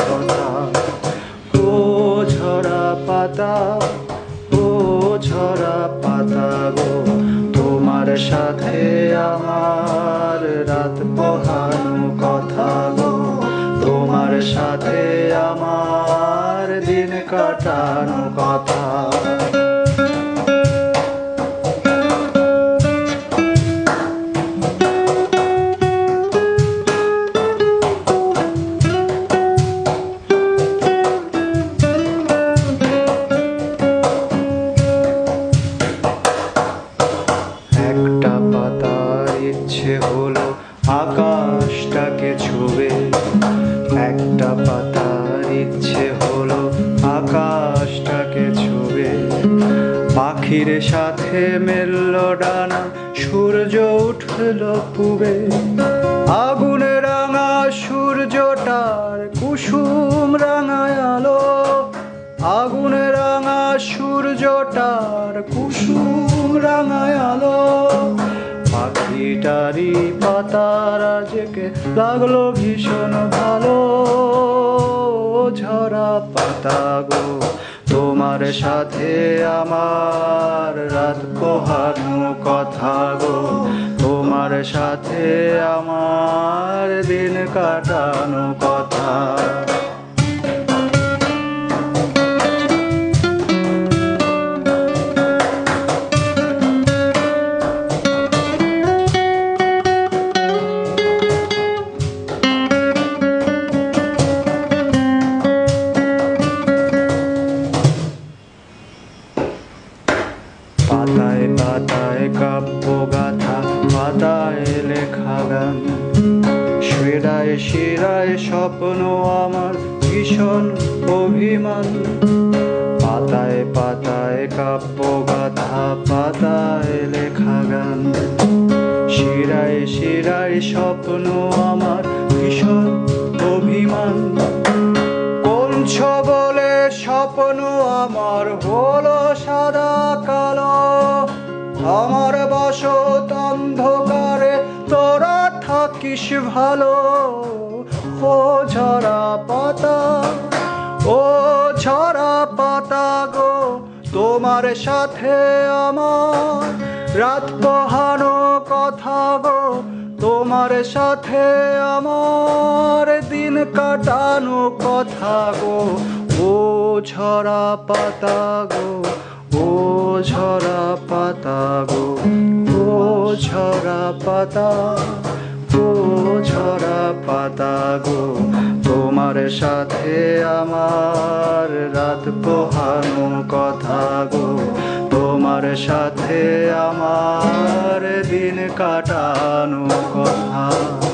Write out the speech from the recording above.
কথা ও ঝরা পাতা ও গো, তোমার সাথে আমার রাত পোহানো কথা গো, তোমার সাথে আমার দিন কাটানো কথা। ইচ্ছে হলো আকাশটাকে ছুবে একটা পাতার ইচ্ছে হলো আকাশটাকে ছুবে পাখির সাথে মেলল ডানা, সূর্য উঠল পুবে। আগুনে রাঙা সূর্যটার কুসুম রাঙায় আলো। আগুনে রাঙা সূর্যটার কুসুম রাঙায় আলো। পাখিটারি পাতার আজকে লাগল ভীষণ ভালো। ঝরা পাতা গো, তোমার সাথে আমার রাত পোহানো কথা গো। তোমার সাথে আমার দিন কাটানো কথা। লেখা গান শিরায় শিরায় স্বপ্ন আমার ভীষণ অভিমান। পাতায় পাতায় কাব্য গাথা পাতায় লেখা গান শিরায় শিরায় স্বপ্ন আমার ভীষণ অভিমান। কোন বলে স্বপ্ন আমার হলো সাদা কালো? আমার বসত থাকিস ভালো? ও ঝরা পাতা, ও ঝরা পাতা গো, তোমার সাথে আমার রাত পোহানো কথা গো, তোমার সাথে আমার দিন কাটানো কথা গো। ও ঝরা পাতা গো, ও ঝরা পাতা গো, ও ঝরা পাতা। পাতা গো, তোমার সাথে আমার রাত পোহানো কথা গো। তোমার সাথে আমার দিন কাটানো কথা।